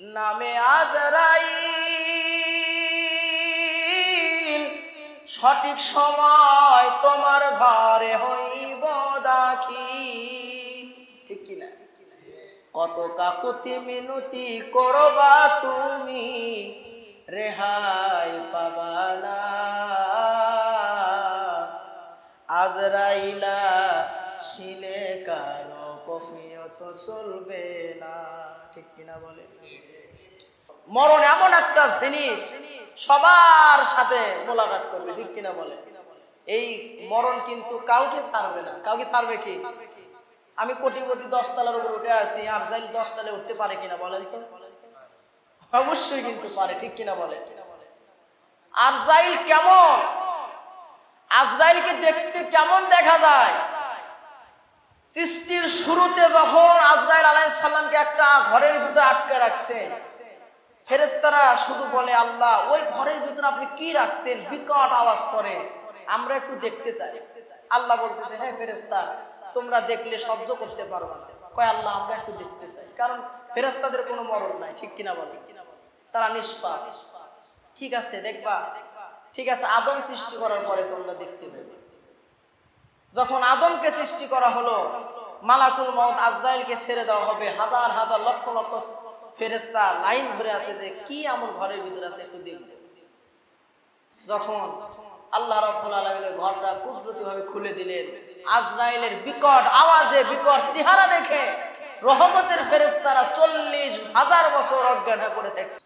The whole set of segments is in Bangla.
নামে আজরাই সঠিক সময় তোমার ঘরে হইব দাখি ঠিক কিনা? কত কাকুতি মিনতি করবা তুমি, রেহাই পাবা না। আজরাইলা শিলে কারও কফিয়ত চলবে না। ঠিক কিনা বলে? মরণ এমন একটা জিনিস, সবার সাথে মোলাকাত করবে, ঠিক কিনা বলে? এই মরণ কিন্তু কাউকে ছাড়বে না। কাউকে ছাড়বে কি? আমি কোটিপতি দশতলার উপর উঠে আছি, আর যাই দশতলায় উঠতে পারে কিনা বলেন তো? অবশ্যই কিন্তু পারে, ঠিক কিনা বলে? আজরাইল কেমন? আজরাইলকে দেখতে কেমন দেখা যায়? সৃষ্টির শুরুতে যখন আজরাইল আলাইহিস সালামকে একটা ঘরের ভিতরে আটকে রাখছে, ফেরেশতারা শুধু বলে, আল্লাহ, ওই ঘরের ভিতরে আপনি কি রাখছেন? বিকট আওয়াজ করে। আমরা একটু দেখতে চাই। আল্লাহ বলতেছে হ্যাঁ ফেরেশতা, তোমরা দেখলে শব্দ করতে পারবে না। কয়, আল্লাহ, আমরা একটু দেখতে চাই। কারণ ফেরেশতাদের কোনো মরণ নাই, ঠিক কিনা বলে তারা নিষ্পাপ। ঠিক আছে, দেখবা। ঠিক আছে, আদম সৃষ্টি করার পরে তোমরা দেখতে পেবে। যখন আদমকে সৃষ্টি করা হলো, মালাকুল মত আজরাইলকে ছেড়ে দেওয়া হবে। হাজার হাজার, লক্ষ লক্ষ ফেরেস্তা লাইন ধরে আছে যে, কি এমন ঘরের ভিতরে আছে একটু দেখবে। যখন আল্লাহ রাব্বুল আলামিনের ঘরটা কুদরতি ভাবে খুলে দিলেন, আজরাইলের বিকট আওয়াজে, বিকট চেহারা দেখে রহমতের ফেরেস্তারা চল্লিশ হাজার বছর অজ্ঞান হয়ে পড়ে থাকছে।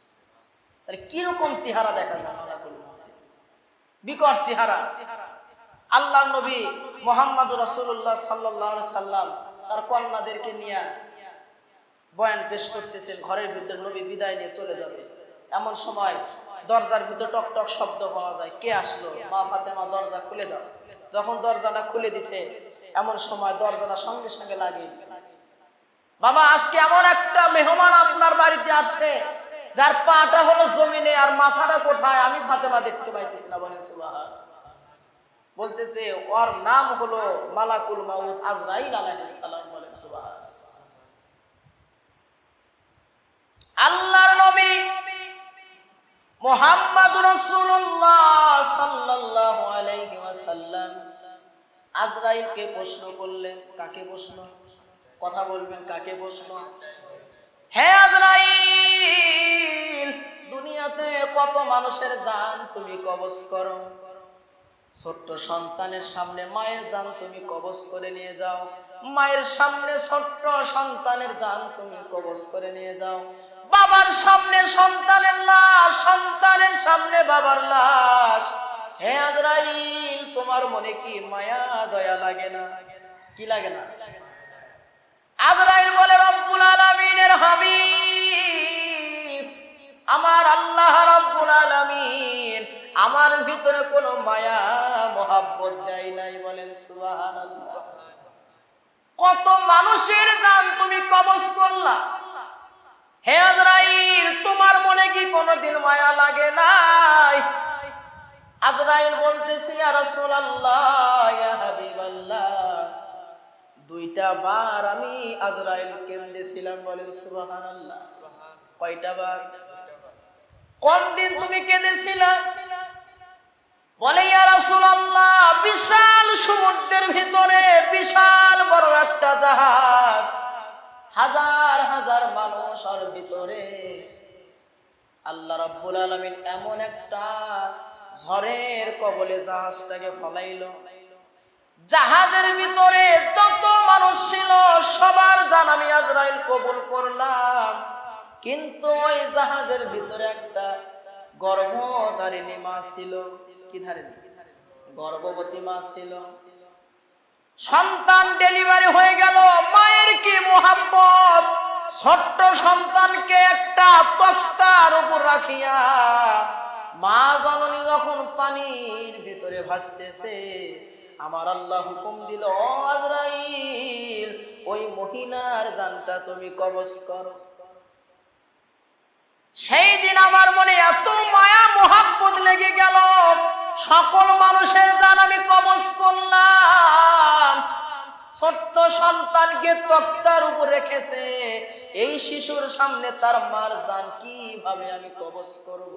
তাহলে কীরকম চেহারা দেখা যায়? বিকট চেহারা। আল্লাহ নবী মোহাম্মদ রসুল্লাহ সাল্লাহ সাল্লাম তার কন্যাদেরকে নিয়ে বয়ান পেশ করতেছেন, ঘরের ভিতরে নবী বিদায় নিয়ে চলে যাবে। এমন সময় দরজার ভিতরে টক টক শব্দ পাওয়া যায়, কে আসলো? মা ফাতেমা দরজা খুলে দাও। যখন দরজাটা খুলে দিছে, এমন সময় দরজাটা সঙ্গে সঙ্গে লাগিয়ে দিছে। বাবা, আজকে এমন একটা মেহমান আপনার বাড়িতে আসছে, যার পাটা হলো জমিনে আর মাথাটা কোথায়? আমি ফাতেমা দেখতে পাইতেছি না, বলেন সুবাহ বলতেছে, ওর নাম হলো মালাকুল মাউদ আজরাইল আলাইহিস আল্লাহর নবী মুহাম্মদ রাসূলুল্লাহ সাল্লাল্লাহু আলাইহি ওয়াসাল্লাম আজরাইলকে প্রশ্ন করলেন, কাকে প্রশ্ন? কথা বলবেন, কাকে প্রশ্ন? হে আজরাইল, দুনিয়াতে কত মানুষের জান তুমি কবজ করো? ছোট্ট সন্তানের সামনে মায়ের জান তুমি কবজ করে নিয়ে যাও। মায়ের সামনে ছোট্ট সন্তানের জান তুমি কবজ করে নিয়ে যাও। বাবার সামনে সন্তানের লাশ, সন্তানের সামনে বাবার লাশ। হে আজরাইল, তোমার মনে কি মায়া, দয়া লাগে না? কি লাগে না? আজরাইল বলে, রব্বুল আলামিনের হাবিব, আমার আল্লাহ রব্বুল আলামিন আমার ভিতরে কোনো মায়া, মোহাব্বত দেয় নাই বলেন সুবহানাল্লাহ। কত মানুষের জান তুমি কবজ করলা। হে আজরাইল, তোমার মনে কি কোনোদিন মায়া লাগে নাই? আজরাইল বলতেছি, ইয়া রাসূলুল্লাহ, ইয়া দুইটা বার আমি আজরাইল কেন্দেছিলাম বলেন সুবহানাল্লাহ। কয়টা বার? কোন দিন তুমি কেঁদেছিলা? বলে বিশাল সমুদ্রের ভিতরে বিশাল বড় একটা জাহাজ। হাজার হাজার মানুষ আর ভিতরে আল্লাহ রাব্বুল আলামিন এমন একটা ঝড়ের কবলে জাহাজটাকে ফলাইলো। জাহাজের ভিতরে যত মানুষ ছিল, সবার জান আমি আজরাইল কবুল করলাম। কিন্তু ওই জাহাজের ভিতরে একটা গর্ভধারিণী মা ছিল। কি ধারিণী গর্ভবতী মা ছিল। সন্তান ডেলিভারি হয়ে গেল মায়ের কি মোহাম্মত ছোট্ট সন্তানকে একটা তক্তার উপর রাখিয়া মা জননী যখন পানির ভিতরে ভাসতেছে আমার আল্লাহ হুকুম দিল "ও আজরাইল ওই মহিলার জানটা তুমি কবজ করো। সেই দিন আমার মনে এত মায়া মোহাব্বত লেগে গেল। সকল মানুষের জান আমি কবজ করলাম। ছোট্ট সন্তানকে তক্তার উপর রেখেছে। এই শিশুর সামনে তার মার জান কীভাবে আমি কবজ করব?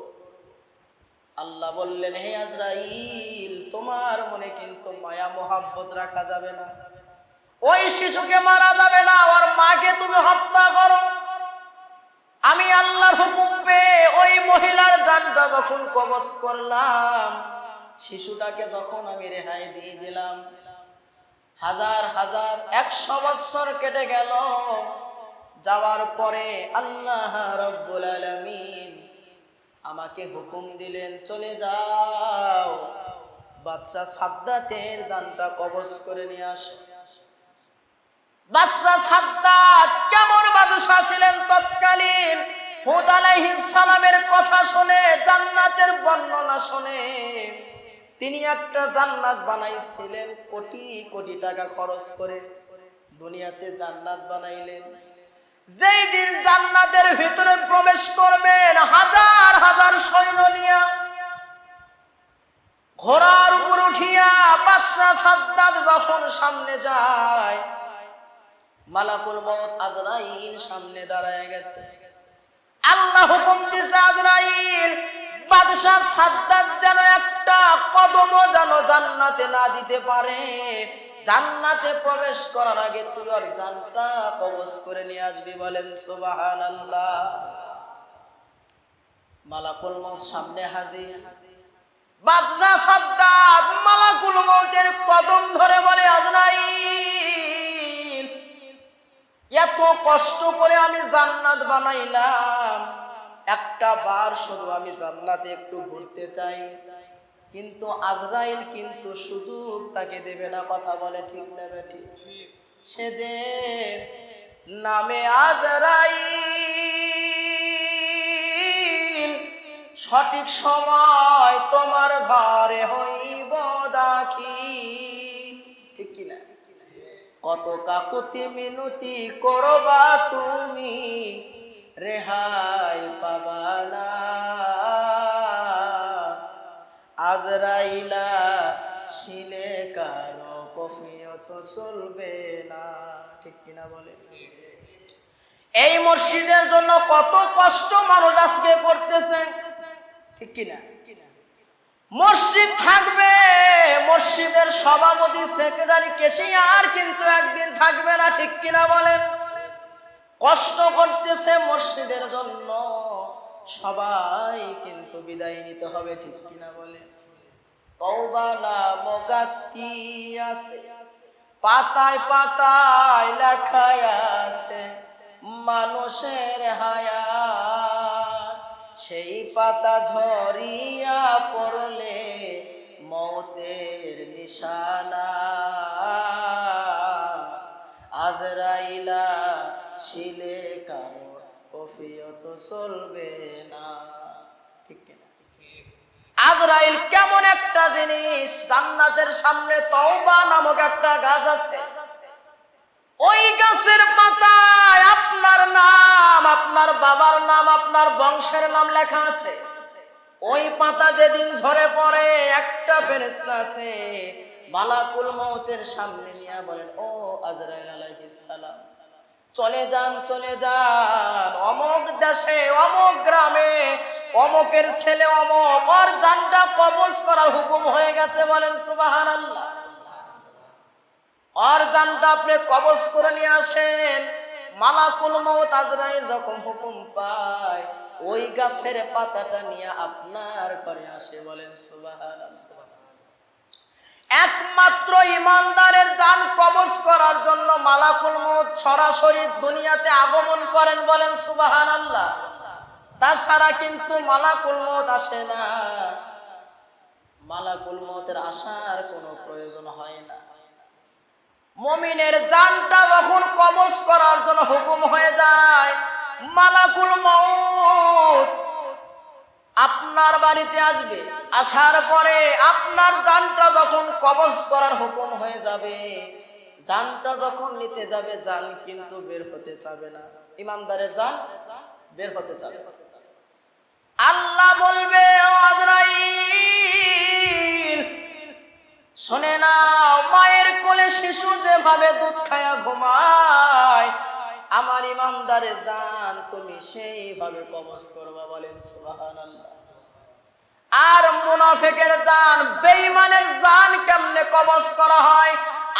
আল্লাহ বললেন, হে আজরাইল, তোমার মনে কিন্তু মায়া, মোহাব্বত রাখা যাবে না। ওই শিশুকে মারা যাবে না ওর মাকে তুমি হত্যা করো। আমি আল্লাহর হুকুম পেয়ে ওই মহিলার জানটা যখন কবজ করলাম শিশুটাকে যখন আমি রেহাই দিয়ে দিলাম, হাজার হাজার একশো বছর কেটে গেল। যাওয়ার পরে আল্লাহ রব্বুল আলামিন আমাকে হুকুম দিলেন, চলে যাও। বাদশা সাদ্দাতের জানটা কবজ করে নিয়ে আসো। বাদশা সাদ্দাত কেমন বাদশা ছিলেন তৎকালীন? হুদ আলাইহিস সালামের কথা শুনে, জান্নাতের বর্ণনা শুনে। তিনি একটা জান্নাত বানাইছিলেন, কোটি কোটি টাকা খরচ করে। দুনিয়াতে জান্নাত বানাইলেন। যেই দিন জান্নাতের ভিতরে প্রবেশ করবেন, হাজার হাজার সৈন্য নিয়া ঘোড়ার উপর উঠিয়া বাদশা সাদ্দাত যখন সামনে যায়, মালাকুল মত আজরাইল সামনে দাঁড়ায় গেছে। আল্লাহ হুকুম দিছে আজরাইল বাদশাহ যেন একটা যেন জান্নাতে না দিতে পারে। জান্নাতে প্রবেশ করার আগে তুই ওর জানটা কবজ করে নিয়ে আসবি বলেন সুবাহান আল্লাহ মালাকুল মত সামনে হাজির। বাদশাহ সাদ্দাত মালাকুল মতের কদম ধরে বলে, আজরাইল, এত কষ্ট করে আমি জান্নাত বানাইলাম। একটা বার শুধু আমি জান্নাতে একটু ঘুরতে চাই। কিন্তু আজরাইল কিন্তু সুযোগ তাকে দেবে না, কথা বলে ঠিক না বেটি সে যে নামে আজরাইল, সঠিক সময় তোমার ঘরে হইব দাখিল। ঠিক কিনা কত কাকুতি মিনতি করবা তুমি? রেহাই পাবানা আজরাইলা শিলে কারও কফিয়ত চলবে না। ঠিক কিনা বলে এই মসজিদের জন্য কত কষ্ট মানুষ আজকে করতেছে ঠিক কিনা? মসজিদ থাকবে, মসজিদের সভাপতি, সেক্রেটারি, কেশিয়ার কিন্তু একদিন থাকবে না, ঠিক কিনা বলেন? কষ্ট করতেছে মসজিদের জন্য। সবাই কিন্তু বিদায় নিতে হবে, ঠিক কিনা বলে? আছে, পাতায় পাতায় লেখায় আছে, মানুষের হায়াত। সেই পাতা ঝরিয়া পড়লে মৌতের নিশানা। আজরাইলা শিলে কারও কফিয়ত চলবে না। ঠিক কিনা? আজরাইল কেমন একটা জিনিস, জান্নাতের সামনে তওবা নামক একটা গাছ আছে। ওই গাছের পাতায় আপনার নাম, আপনার বাবার নাম, আপনার বংশের নাম লেখা আছে। ওই পাতা যেদিন ঝরে পড়ে, একটা ফেরেস্তা আছে, মালাকুল মউতের সামনে নিয়ে বলেন, ও আজরাইল আলাইহিস সালাম। চলে যান চলে যান। অমক দেশে, অমক গ্রামে, অমকের ছেলে অমক। ওর জানটা কবজ করা হুকুম হয়ে গেছে বলেন সুবাহান আল্লাহ ওর জানটা আপনি কবজ করে নিয়ে আসেন। মালাকুল মৌত আজরাইল যখন হুকুম পায়, ওই গাছের পাতাটা নিয়ে আপনার ঘরে আসে বলেন সুবাহান একমাত্র ইমানদারের জান কবজ করার জন্য মালাকুল মৌত সরাসরি দুনিয়াতে আগমন করেন বলেন সুবাহান আল্লাহ তাছাড়া কিন্তু মালাকুল মৌত আসে না। মালাকুল মৌতের আসার কোনো প্রয়োজন হয় না। মমিনের জানটা যখন কবজ করার জন্য হুকুম হয়ে যায়, মালাকুল মৌত আপনার বাড়িতে আসবে, আসার পরে আপনার জানটা যখন কবজ করার হুকুম হয়ে যাবে, জানটা যখন নিতে যাবে, জান কিন্তু বের হতে চাবে না। ইমানদারের জান বের হতে চাবে ইমানদারে জান, তুমি সেইভাবে কবজ করবা বলেন আর মুনাফিকের জান, বেঈমানের জান কেমনে কবজ করা হয়?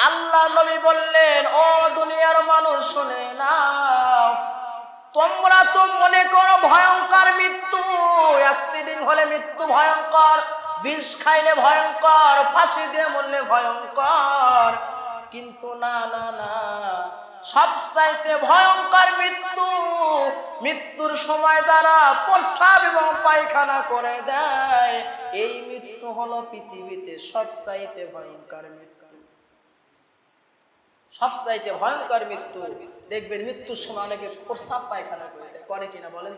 আল্লাহ নবী বললেন, ও দুনিয়ার মানুষ, শুনে নাও। তোমরা তো মনে করো ভয়ঙ্কর মৃত্যু, অ্যাক্সিডেন্ট হলে মৃত্যু ভয়ঙ্কর, বিষ খাইলে ভয়ঙ্কর, ফাঁসি দিয়ে মরলে ভয়ঙ্কর। কিন্তু না না না সবচাইতে ভয়ঙ্কর মৃত্যু। মৃত্যুর সময় যারা প্রস্রাব এবং পায়খানা করে দেয়, এই মৃত্যু হলো পৃথিবীতে সবচাইতে ভয়ঙ্কর মৃত্যু। সবচাইতে ভয়ঙ্কর মৃত্যু। দেখবেন মৃত্যুর সময় অনেকে প্রস্রাব পায়খানা করে দেয়। করে কিনা বলেন?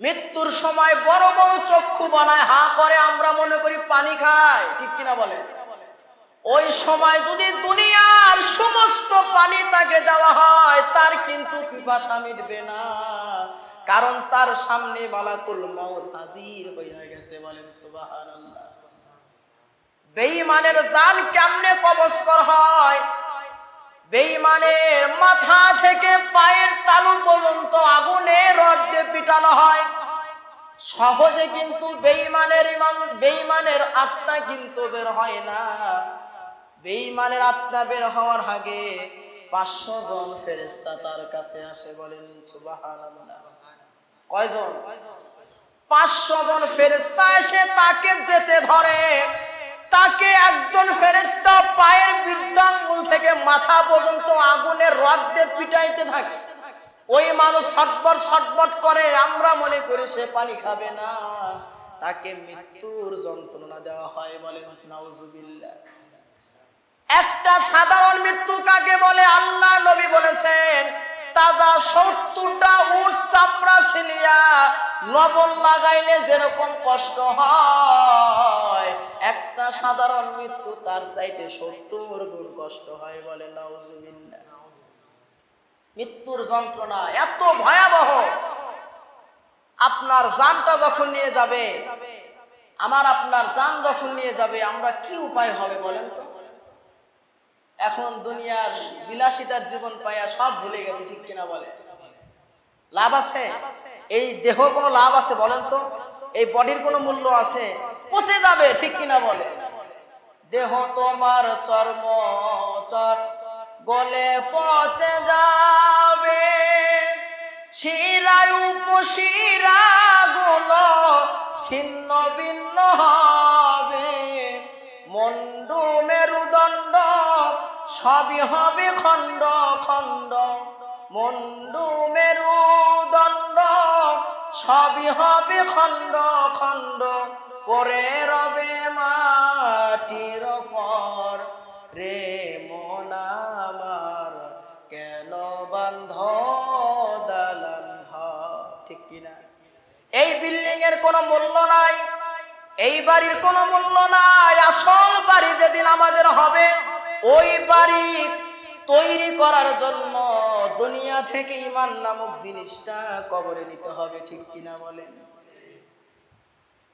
মৃত্যুর সময় বড় বড় চক্ষু বানায়, হা করে আমরা মনে করি পানি খায়, ঠিক কিনা বলেন? ওই সময় যদি দুনিয়ার সমস্ত তাকে দেওয়া হয়, তার কিন্তু পিপাসা মিটবে না। কারণ তার সামনে মালাকুল মউত হাজির হয়ে গেছে, বলেন সুবহানাল্লাহ। বেঈমানের জান কেমনে কবজ করা হয়? বেঈমানের মাথা থেকে পায়ের তালু পর্যন্ত আগুনে রড দিয়ে পিটানো হয়। সহজে কিন্তু বেঈমানের ইমান, বেঈমানের আত্মা কিন্তু বের হয় না। বেঈমানের আত্মা বের হওয়ার আগে পাঁচশো জন ফেরেস্তা তার কাছে আসে, বলেন কয়জন? পাঁচশো জন ফেরেস্তা এসে তাকে যেতে ধরে। তাকে একজন ফেরেস্তা পায়ের বৃদ্ধাঙ্গুল থেকে মাথা পর্যন্ত আগুনের রড দিয়ে পিটাইতে থাকে। ওই মানুষ ছটবট ছটবট করে, আমরা মনে করি সে পানি খাবে না। তাকে মৃত্যুর যন্ত্রণা দেওয়া হয়, বলেন, নাউজুবিল্লাহ। একটা সাধারণ মৃত্যু কাকে বলে? আল্লাহ নবী বলেছেন, তাজা সত্তরটা উট চামড়া ছিলিয়া লবণ লাগাইলে যেরকম কষ্ট হয়, একটা সাধারণ মৃত্যু তার চাইতে সত্তর গুণ কষ্ট হয় বলে মৃত্যুর যন্ত্রণা এত ভয়াবহ। আপনার জানটা যখন নিয়ে যাবে, আমার আপনার জান যখন নিয়ে যাবে, আমরা কি উপায় হবে বলেন তো? এখন দুনিয়ার বিলাসিতার জীবন পাইয়া সব ভুলে গেছে, ঠিক কিনা বলে? লাভ আছে? এই দেহ কোনো লাভ আছে বলেন তো? এই বডির কোনো মূল্য আছে? পচে যাবে, ঠিক কিনা বলে? দেহ তোমার চর্ম চর, গলে পচে যাবে। শিরায় উপশিরা গুলো ছিন্ন সবই হবে খণ্ড খণ্ড। মন্ডু মেরুদণ্ড সবই হবে খণ্ড খণ্ড। পরে রবে মাটির পর রে মন আমার কেন বান্ধ দালান ঠিক কিনা? এই বিল্ডিং এর কোনো মূল্য নাই, এই বাড়ির কোনো মূল্য নাই, আসল বাড়ি যেদিন আমাদের হবে ওই বাড়ি তৈরি করার জন্য দুনিয়া থেকে ইমান নামক জিনিসটা কবরে নিতে হবে, ঠিক কিনা বলেন?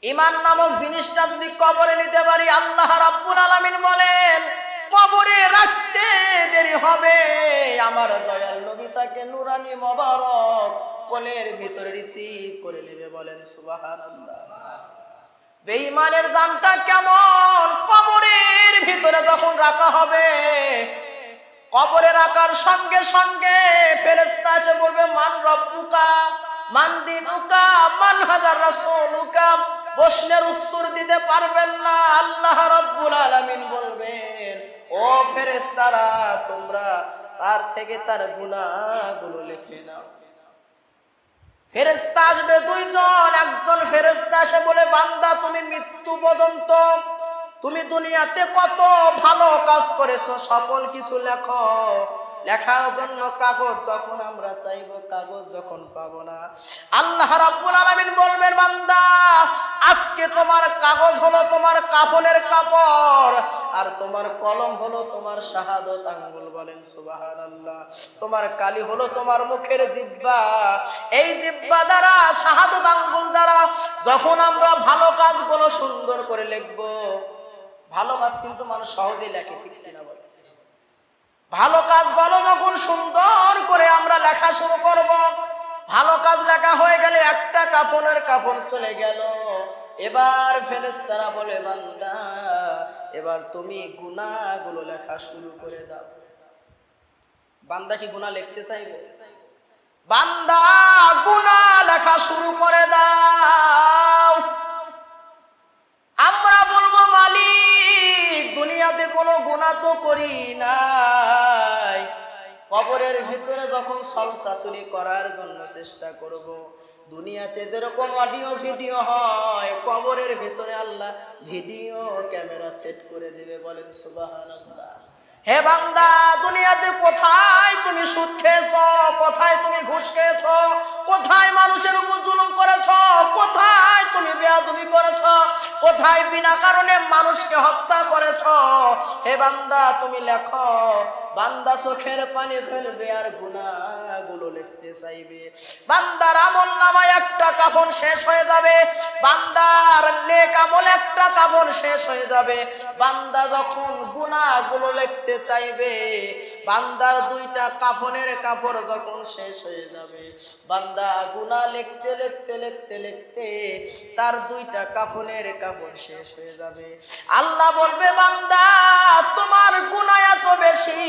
ইমান নামক জিনিসটা যদি কবরে নিতে পারি, আল্লাহ রাব্বুল আলামিন বলেন, কবরে রাখতে দেরি হবে। আমার দয়াল নবী তাকে নুরানি মোবারক কোলের ভিতরে রিসিভ করে নেবে বলেন, সুবহানাল্লাহ। বেঈমানের জানটা কেমন? ভিতরে যখন রাখা হবে কবরে রাখার সঙ্গে সঙ্গে ফেরেশতা এসে বলবে, মান রব্বুকা, মান দিনুকা, মান হাজার রাসূলুকা। প্রশ্নের উত্তর দিতে পারবেন না, আল্লাহ রব্বুল আলামিন বলবেন, ও ফেরেশতারা, তোমরা তার থেকে তার গুনাহগুলো লিখে নাও। ফেরেস্তা আসবে দুইজন, একজন ফেরেস্তা এসে বলে, বান্দা, তুমি মৃত্যু পর্যন্ত তুমি দুনিয়াতে কত ভালো কাজ করেছ সকল কিছু লেখো। লেখার জন্য কাগজ যখন আমরা চাইব, কাগজ যখন পাবো না। আল্লাহ রাব্বুল আলামিন বলবেন, বান্দা, আজকে তোমার কাগজ হলো তোমার কাফনের কাপড়, আর তোমার কলম হলো তোমার শাহাদত আঙ্গুল বলেন, সুবহানাল্লাহ। তোমার কালি হলো তোমার মুখের জিব্বা এই জিব্বা দ্বারা, শাহাদত আঙ্গুল দ্বারা, যখন আমরা ভালো কাজগুলো সুন্দর করে লিখব ভালো কাজ কিন্তু মানুষ সহজেই লেখে, ঠিক কিনা বলে? ভালো কাজ ভালো যখন, সুন্দর করে আমরা লেখা শুরু করব। ভালো কাজ লেখা হয়ে গেলে একটা কাপনের কাপড় চলে গেল। এবার ফেরেশতারা বলে, বান্দা, এবার তুমি গুনাহগুলো লেখা শুরু করে দাও। বান্দা কি গুনাহ লিখতে চাইবে? বান্দা গুনাহ লেখা শুরু করে দাও। আমরা দুনিয়াতে কোনো গুণা তো করি নাই। কবরের ভিতরে যখন সলসাতুরি করার জন্য চেষ্টা করব, দুনিয়াতে যেরকম অডিও ভিডিও হয়, কবরের ভিতরে আল্লাহ ভিডিও ক্যামেরা সেট করে দেবে বলেন, সুবহানাল্লাহ। হে বান্দা, দুনিয়াতে কোথায় তুমি সুদ খেয়েছ? কোথায় তুমি ঘুষ খেয়েছ? কোথায় মানুষের উপর জুলুম করেছ? কোথায় তুমি বেয়াদুমি করেছ? কোথায় বিনা কারণে মানুষকে হত্যা করেছ? হে বান্দা, তুমি লেখো, বান্দা চোখের পানি ফেলবে আর গুনাহগুলো লিখতে চাইবে। বান্দার আমল নামায় একটা কাফন শেষ হয়ে যাবে। বান্দার নেক আমল একটা কাফন শেষ হয়ে যাবে। বান্দা যখন গুনাহগুলো লিখতে চাইবে, বান্দার দুইটা কাফনের কাপড় যখন শেষ হয়ে যাবে, বান্দা গুনাহ লিখতে লিখতে লিখতে লিখতে তার দুইটা কাফনের কাপড় শেষ হয়ে যাবে। আল্লাহ বলবে, বান্দা, তোমার গুনাহ এত বেশি,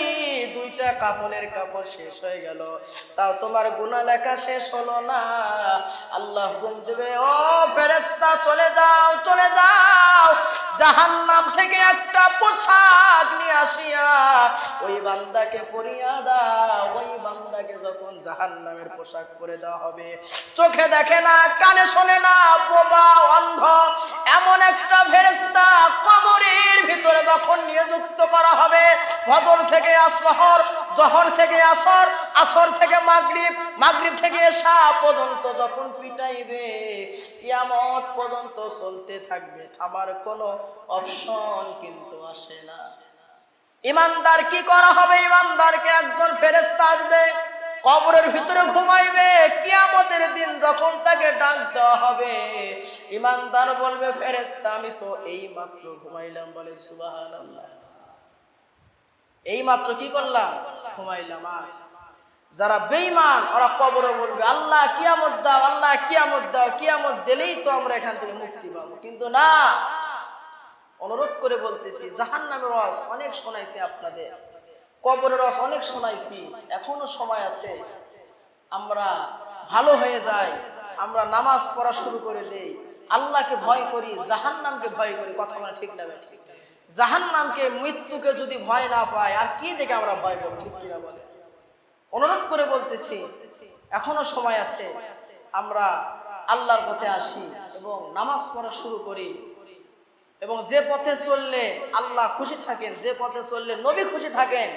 দুইটা কাপনের কাপড় শেষ হয়ে গেল। তাও তোমার গুনাহ লেখা শেষ হলো না। আল্লাহ হুকুম দেবে, ও ফেরেশতা, চলে যাও চলে যাও। জাহান্নাম থেকে একটা পোশাক নিয়ে আসিয়া ওই বান্দাকে পরিয়া দাও। ওই বান্দাকে যখন জাহান্নামের পোশাক পরে দেওয়া হবে, চোখে দেখে না, কানে শোনে না, বোবা অন্ধ। এমন একটা ফেরেশতা কবরের ভিতরে যখন নিযুক্ত করা হবে, ভদর থেকে আসহর জহর থেকে আসর আসর থেকে মাগরিব মাগরিব থেকে এশা পর্যন্ত যখন পিটাইবে, কিয়ামত পর্যন্ত চলতে থাকবে আমার কোনো অপশন কিন্তু আসে না। ইমানদার কি করা হবে? ইমানদারকে একজন ফেরেস্তা আসবে, কবরের ভিতরে ঘুমাইবে, কিয়ামতের দিন যখন তাকে ডাক দেওয়া হবে, ইমানদার বলবে ফেরেস্তা আমি তো এই মাত্র ঘুমাইলাম, বলে সুবহানাল্লাহ। এই মাত্র কি করলাম? ঘুমাইলাম যারা বেঈমান, ওরা কবরে বলবে, আল্লাহ, কিয়ামত দাও, আল্লাহ, কিয়ামত দাও, কিয়ামত দিলেই তো আমরা এখান থেকে মুক্তি পাবো। কিন্তু না। অনুরোধ করে বলতেছি জাহান নামের রস অনেক শোনাইছি আপনাদের। কবরের রস অনেক শোনাইছি, এখনও সময় আছে। আমরা ভালো হয়ে যাই, আমরা নামাজ পড়া শুরু করে দেই। আল্লাহকে ভয় করি জাহান নামকে ভয় করি, কথা বলা ঠিক না ঠিক জাহান নামকে মৃত্যুকে যদি ভয় না পায়, আর কি দেখে আমরা ভয় করব ঠিক কিনা বলে? অনুরোধ করে বলতেছি, এখনও সময় আছে, আমরা আল্লাহর পথে আসি এবং নামাজ পড়া শুরু করি। এবং যে পথে চললে আল্লাহ খুশি থাকেন, যে পথে চললে নবী খুশি থাকেন,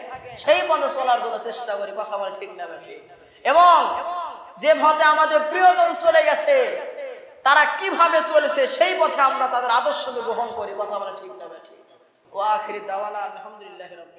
সেই পথে চলার জন্য চেষ্টা করি, কথা বলে ঠিক না ঠিক এবং যে পথে আমাদের প্রিয়জন চলে গেছে, তারা কীভাবে চলেছে, সেই পথে আমরা তাদের আদর্শকে গ্রহণ করি, কথা বলে ঠিক না ঠিক ও আখিরি দাওয়ানা আলহামদুলিল্লাহ রবিল আলমিন